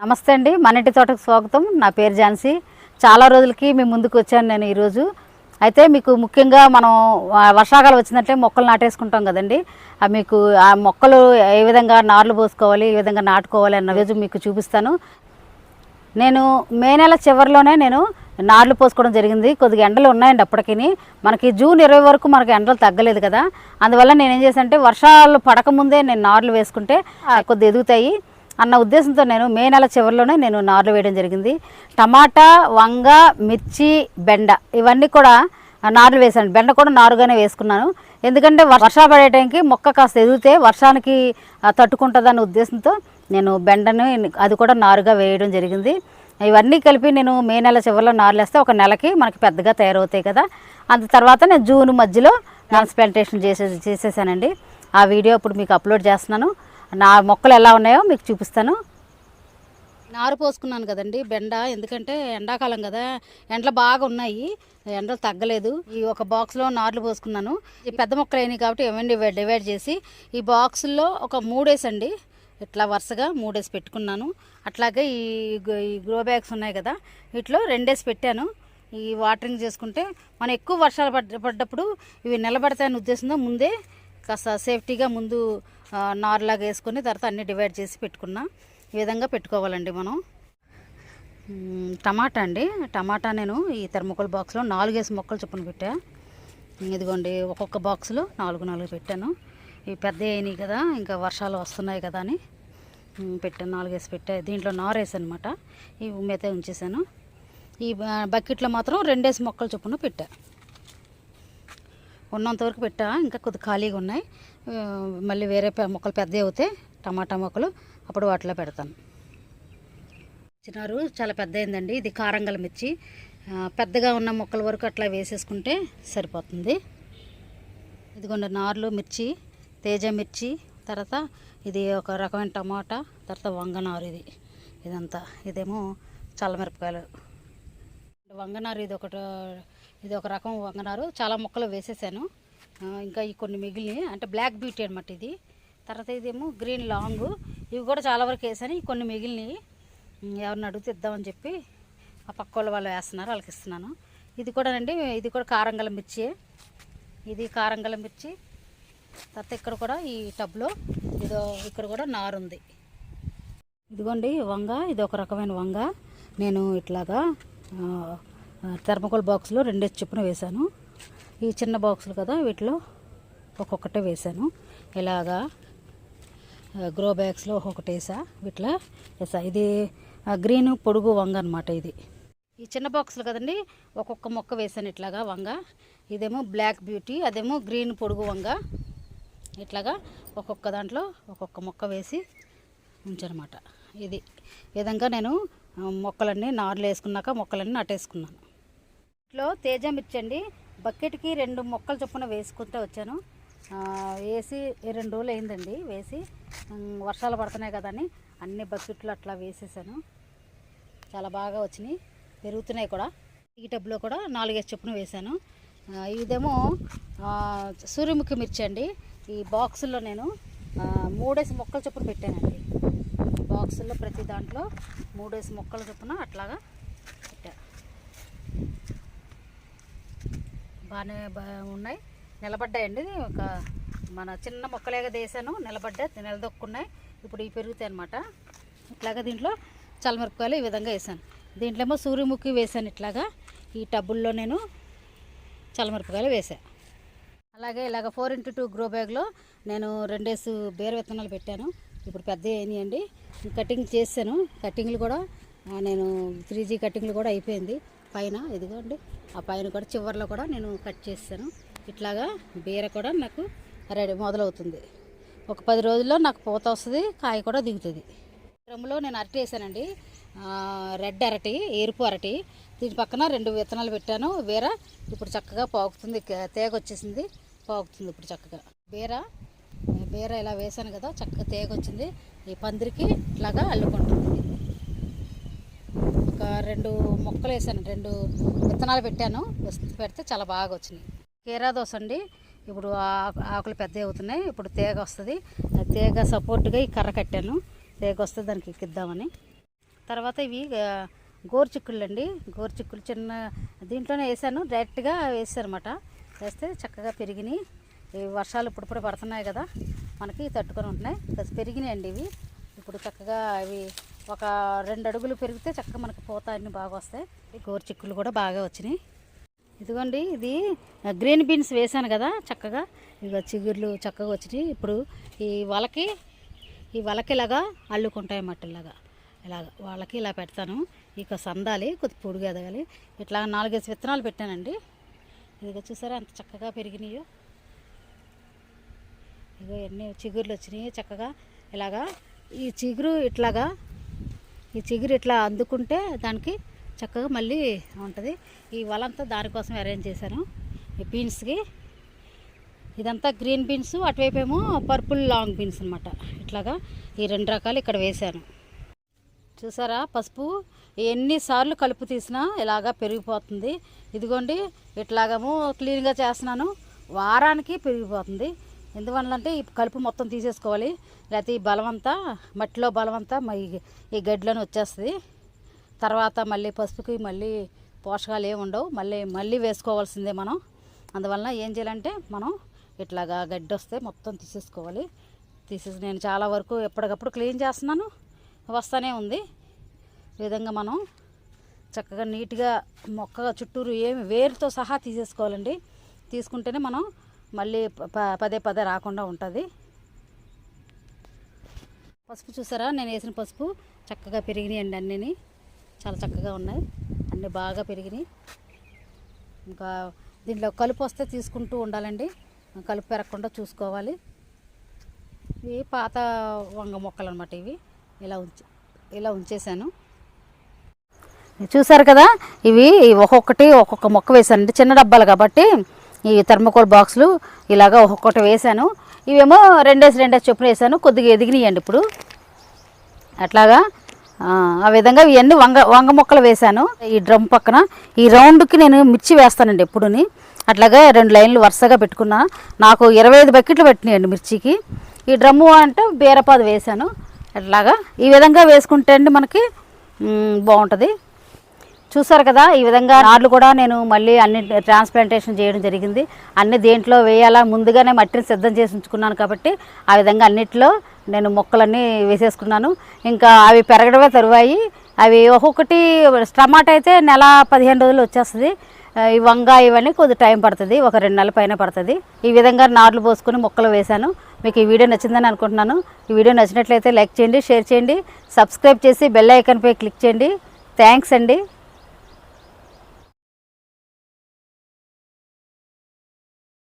నమస్తే అండి. మన ఇంటి తోటకు స్వాగతం. నా పేరు ఝాన్సీ. చాలా రోజులకి మీ ముందుకు వచ్చాను నేను ఈరోజు. అయితే మీకు ముఖ్యంగా మనం వర్షాకాలం వచ్చిందంటే మొక్కలు నాటేసుకుంటాం కదండి. ఆ మీకు ఆ మొక్కలు ఏ విధంగా నార్లు పోసుకోవాలి ఏ విధంగా నాటుకోవాలి అన్న రోజు మీకు చూపిస్తాను. నేను మే నెల చివరిలోనే నేను నార్లు పోసుకోవడం జరిగింది. కొద్దిగా ఎండలు ఉన్నాయండి అప్పటికి మనకి జూన్ ఇరవై వరకు మనకి ఎండలు తగ్గలేదు కదా. అందువల్ల నేను ఏం చేశానంటే వర్షాలు పడకముందే నేను నార్లు వేసుకుంటే కొద్ది కొద్దిగా ఎదుగుతాయి. అన్న ఉద్దేశంతో నేను మే నెల చివరిలోనే నేను నార్లు వేయడం జరిగింది. టమాటా వంగ మిర్చి బెండ ఇవన్నీ కూడా నార్లు వేసాను బెండ కూడా నారుగానే వేసుకున్నాను. ఎందుకంటే వర్షాలు పడే టైంకి మొక్క కాస్త ఎదిగితే వర్షానికి ఆ, తట్టుకుంటుందన్న ఉద్దేశంతో నేను బెండను అది కూడా నారుగా వేయడం జరిగింది. ఇవన్నీ కలిపి నేను మే నెల చివరిలో నారులు వేస్తే ఒక నెలకి మనకి పెద్దగా తయారవుతాయి కదా. అంత తర్వాత నేను జూన్ మధ్యలో ట్రాన్స్ప్లాంటేషన్ చేసే చేసేసానండి. ఆ వీడియో ఇప్పుడు మీకు అప్లోడ్ చేస్తున్నాను. నా మొక్కలు ఎలా ఉన్నాయో మీకు చూపిస్తాను. నారు పోసుకున్నాను కదండి బెండ ఎందుకంటే ఎండాకాలం కదా ఎండలు బాగా ఉన్నాయి ఎండలు తగ్గలేదు. ఈ ఒక బాక్స్లో నార్లు పోసుకున్నాను. ఈ పెద్ద మొక్కలు అయినాయి కాబట్టి ఏమండి డివైడ్ చేసి ఈ బాక్సుల్లో ఒక మూడేసండి ఇట్లా వరుసగా మూడేసి పెట్టుకున్నాను. అట్లాగే ఈ ఈ గ్రో బ్యాగ్స్ ఉన్నాయి కదా వీటిలో రెండేసి పెట్టాను. ఈ వాటరింగ్ చేసుకుంటే మనం ఎక్కువ వర్షాలు పడ్డ పడ్డప్పుడు ఇవి నిలబడతాయని ఉద్దేశంతో ముందే కాస్త సేఫ్టీగా ముందు నార్లాగా వేసుకొని తర్వాత అన్ని డివైడ్ చేసి పెట్టుకున్నా ఈ విధంగా పెట్టుకోవాలండి మనం. టమాటా అండి. టమాటా నేను ఈ థర్మోకోల్ బాక్స్లో నాలుగేసి మొక్కలు చొప్పున పెట్టా. ఇదిగోండి ఒక్కొక్క బాక్స్లో నాలుగు నాలుగు పెట్టాను. ఇవి పెద్ద అయినాయి కదా ఇంకా వర్షాలు వస్తున్నాయి కదా అని పెట్టాను నాలుగేసి పెట్టా. దీంట్లో నారేసి అనమాట ఈ మిగతా ఉంచేసాను. ఈ బ- బకెట్లో మాత్రం రెండేసి మొక్కలు చొప్పున పెట్టా. ఉన్నంతవరకు పెట్టా. ఇంకా కొద్ది ఖాళీగా ఉన్నాయి. మళ్ళీ వేరే మొక్కలు పెద్దవి అవుతే టమాటా మొక్కలు అప్పుడు వాటిలో పెడతాను. చిన్నారు చాలా పెద్ద అయిందండి ఇది కారంగల మిర్చి. పెద్దగా ఉన్న మొక్కల వరకు అట్లా వేసేసుకుంటే సరిపోతుంది. ఇదిగోండి నార్లు మిర్చి తేజ మిర్చి తర్వాత ఇది ఒక రకమైన టమాటా తర్వాత వంగనారు ఇది. ఇదంతా. ఇదేమో చల్లమిరపకాయలు. వంగనారు ఇది ఒకటి ఇది ఒక రకం వంగనారు. చాలా మొక్కలు వేసేసాను. ఇంకా ఈ కొన్ని మిగిలినవి అంటే బ్లాక్ బ్యూటీ అనమాట ఇది. తర్వాత ఇదేమో గ్రీన్ లాంగ్ ఇవి కూడా చాలా వరకు వేసాను. ఈ కొన్ని మిగిలినవి ఎవరిని అడిగితే ఇద్దామని చెప్పి ఆ పక్క వాళ్ళు వాళ్ళు వేస్తున్నారు వాళ్ళకి ఇస్తున్నాను. ఇది కూడా అండి ఇది కూడా కారంగల మిర్చి. ఇది కారంగల మిర్చి. తర్వాత ఇక్కడ కూడా ఈ టబ్లో ఇదో ఇక్కడ కూడా నారు ఉంది. ఇదిగోండి వంగ. ఇది ఒక రకమైన వంగ. నేను ఇట్లాగా థర్మకోల్ బాక్స్లో రెండేసి చొప్పున వేశాను. ఈ చిన్న బాక్సులు కదా వీటిలో ఒక్కొక్కటే వేశాను. ఇలాగా గ్రో బ్యాగ్స్లో ఒక్కొక్కటి వేసా వీటిలో వేసా ఇది గ్రీన్ పొడుగు వంగ అనమాట ఇది. ఈ చిన్న బాక్సులు కదండి ఒక్కొక్క మొక్క వేసాను ఇట్లాగా వంగ. ఇదేమో బ్లాక్ బ్యూటీ అదేమో గ్రీన్ పొడుగు వంగ. ఇట్లాగా ఒక్కొక్క దాంట్లో ఒక్కొక్క మొక్క వేసి ఉంచనమాట. ఇది ఈ విధంగా నేను మొక్కలన్నీ నారులు వేసుకున్నాక మొక్కలన్నీ అట్టేసుకున్నాను లో తేజ మిర్చి అండి బకెట్కి రెండు మొక్కలు చొప్పున వేసుకుంటూ వచ్చాను. వేసి రెండు రోజులు అయిందండి వేసి. వర్షాలు పడుతున్నాయి కదా అని అన్ని బకెట్లు అట్లా వేసేసాను. చాలా బాగా వచ్చినాయి. పెరుగుతున్నాయి కూడా. ఈ టబ్లో కూడా నాలుగేసి చొప్పున వేశాను ఇదేమో సూర్యముఖి మిర్చి అండి. ఈ బాక్సుల్లో నేను మూడేసి మొక్కలు చొప్పున పెట్టానండి. బాక్సుల్లో ప్రతి దాంట్లో మూడేసి మొక్కల చొప్పున అట్లాగా బాగానే బా ఉన్నాయి. నిలబడ్డాయండి. ఒక మన చిన్న మొక్కలేగా వేసాను నిలబడ్డా నిలదొక్కున్నాయి. ఇప్పుడు ఇవి పెరుగుతాయి అనమాట ఇట్లాగా దీంట్లో చల్లమిరపకాయలు ఈ విధంగా వేసాను దీంట్లో ఏమో సూర్యముఖి వేసాను ఇట్లాగా. ఈ టబ్బుల్లో నేను చల్లమిరపకాయలు వేసాను అలాగే ఇలాగ ఫోర్ ఇంటూ టూ గ్రో బ్యాగ్లో నేను రెండేసి బేర విత్తనాలు పెట్టాను. ఇప్పుడు పెద్ద అయినాయండి. కటింగ్ చేశాను. కటింగ్లు కూడా నేను త్రీ జీ కటింగ్లు కూడా అయిపోయింది. పైన ఇదిగోండి ఆ పైన కూడా చివర్లో కూడా నేను కట్ చేస్తాను. ఇట్లాగా బీర కూడా నాకు రెడీ మొదలవుతుంది. ఒక పది రోజుల్లో నాకు పూత వస్తుంది కాయ కూడా దిగుతుంది. డ్రమ్లో నేను అరటి వేసానండి. రెడ్ అరటి ఎరుపు అరటి. దీని పక్కన రెండు విత్తనాలు పెట్టాను. బీర ఇప్పుడు చక్కగా పాకుతుంది తేగ వచ్చేసింది పాకుతుంది ఇప్పుడు చక్కగా. బీర బీర ఇలా వేసాను కదా చక్కగా తేగ వచ్చింది. ఈ పందిరికి ఇట్లాగా అల్లుకుంటుంది. ఒక రెండు మొక్కలు వేసాను రెండు విత్తనాలు పెట్టాను. పెడితే చాలా బాగా వచ్చినాయి. కీరా దోశ అండి. ఇప్పుడు ఆకు- ఆకులు పెద్దవి అవుతున్నాయి. ఇప్పుడు తేగ వస్తుంది. తేగ సపోర్ట్గా ఈ కర్ర కట్టాను. తేగ వస్తే దానికి ఎక్కిద్దామని. తర్వాత ఇవి ఆ, గోరుచిక్కుళ్ళు అండి. గోరుచిక్కులు చిన్న దీంట్లోనే వేసాను. డైరెక్ట్గా వేసాను అనమాట వేస్తే చక్కగా పెరిగినాయి. ఈ వర్షాలు ఇప్పుడిప్పుడు పడుతున్నాయి కదా. మనకి తట్టుకొని ఉంటున్నాయి. పెరిగినాయి అండి ఇవి. ఇప్పుడు చక్కగా ఇవి ఒక రెండు అడుగులు పెరిగితే చక్కగా మనకి పూత అన్నీ బాగా వస్తాయి. ఈ గోరుచిక్కులు కూడా బాగా వచ్చినాయి. ఇదిగోండి ఇది గ్రీన్ బీన్స్ వేసాను కదా చక్కగా. ఇక చిగుర్లు చక్కగా వచ్చినాయి. ఇప్పుడు ఈ వలకి ఈ వలకి ఇలాగా అల్లుకుంటాయి మట్టిలాగా ఇలాగ వాళ్ళకి ఇలా పెడతాను. ఇక సందాలి కొద్ది పొడిగా ఎదగాలి. ఇట్లా నాలుగైదు విత్తనాలు పెట్టానండి. ఇదిగో చూసారా అంత చక్కగా పెరిగినాయో. ఇగో ఎన్ని చిగుర్లు వచ్చినాయి చక్కగా. ఇలాగా ఈ చిగురు ఇట్లాగా ఈ చిగురు ఇట్లా అందుకుంటే దానికి చక్కగా మళ్ళీ ఉంటుంది. ఈ వలంతా దానికోసం అరేంజ్ చేశాను. ఈ బీన్స్కి ఇదంతా గ్రీన్ బీన్స్ అటువైపు ఏమో పర్పుల్ లాంగ్ బీన్స్ అనమాట ఇట్లాగా ఈ రెండు రకాలు ఇక్కడ వేశాను. చూసారా? పసుపు ఎన్నిసార్లు కలుపు తీసినా ఇలాగా పెరిగిపోతుంది. ఇదిగోండి ఇట్లాగము క్లీన్గా చేస్తున్నాను. వారానికి పెరిగిపోతుంది. ఎందువల్ల అంటే ఈ కలుపు మొత్తం తీసేసుకోవాలి. లేకపోతే ఈ బలమంతా మట్టిలో బలమంతా మ- ఈ- ఈ వచ్చేస్తుంది. తర్వాత మళ్ళీ పసుపుకి మళ్ళీ పోషకాలు ఏమి ఉండవు. మళ్ళీ మళ్ళీ వేసుకోవాల్సిందే మనం. అందువలన ఏం చేయాలంటే మనం ఇట్లాగా గడ్డి వస్తే మొత్తం తీసేసుకోవాలి. తీసేసి నేను చాలా వరకు ఎప్పటికప్పుడు క్లీన్ చేస్తున్నాను. వస్తూనే ఉంది. ఈ విధంగా మనం చక్కగా నీట్గా మొక్కగా చుట్టూరు ఏమి వేరుతో సహా తీసేసుకోవాలండి. తీసుకుంటేనే మనం మళ్ళీ ప- ప- పదే పదే రాకుండా ఉంటుంది. పసుపు చూసారా? నేను వేసిన పసుపు చక్కగా పెరిగినాయండి అన్నీ చాలా చక్కగా ఉన్నాయి. అన్నీ బాగా పెరిగినాయి. ఇంకా దీంట్లో కలుపు వస్తే తీసుకుంటూ ఉండాలండి. కలుపు పెరగకుండా చూసుకోవాలి. ఇవి పాత వంగ మొక్కలు అనమాట ఇవి. ఇలా ఉంచి ఇలా ఉంచేసాను. చూసారు కదా? ఇవి ఒక్కొక్కటి ఒక్కొక్క మొక్క వేసానండి చిన్న డబ్బాలు కాబట్టి ఈ థర్మకోల్ బాక్సులు ఇలాగా ఒక్కొక్కటి వేసాను ఇవేమో రెండేసి రెండేసి చొప్పున వేసాను కొద్దిగా ఎదిగినాయండి ఇప్పుడు. అట్లాగా ఆ, విధంగా ఇవన్నీ వంగ వంగ మొక్కలు వేశాను. ఈ డ్రమ్ పక్కన ఈ రౌండ్కి నేను మిర్చి వేస్తానండి ఎప్పుడుని. అట్లాగా రెండు లైన్లు వరుసగా పెట్టుకున్నా. నాకు ఇరవై ఐదు బకెట్లు పెట్టినాయండి మిర్చికి. ఈ డ్రమ్ము అంటే బీరపాదు వేశాను. అట్లాగా ఈ విధంగా వేసుకుంటే అండి మనకి బాగుంటుంది. చూసారు కదా ఈ విధంగా నార్లు కూడా నేను మళ్ళీ అన్ని ట్రాన్స్ప్లాంటేషన్ చేయడం జరిగింది. అన్ని దేంట్లో వేయాలా ముందుగానే మట్టిని సిద్ధం చేసి ఉంచుకున్నాను కాబట్టి ఆ విధంగా అన్నిట్లో నేను మొక్కలన్నీ వేసేసుకున్నాను. ఇంకా అవి పెరగడమే తరువాయి. అవి ఒక్కొక్కటి టమాటా అయితే నెల పదిహేను రోజులు వచ్చేస్తుంది. ఈ వంగ ఇవన్నీ కొద్ది టైం పడుతుంది ఒక రెండు నెలల పైన పడుతుంది. ఈ విధంగా నార్లు పోసుకొని మొక్కలు వేశాను. మీకు ఈ వీడియో నచ్చిందని అనుకుంటున్నాను. ఈ వీడియో నచ్చినట్లయితే లైక్ చేయండి షేర్ చేయండి సబ్స్క్రైబ్ చేసి బెల్ ఐకన్పై క్లిక్ చేయండి. థ్యాంక్స్ అండి.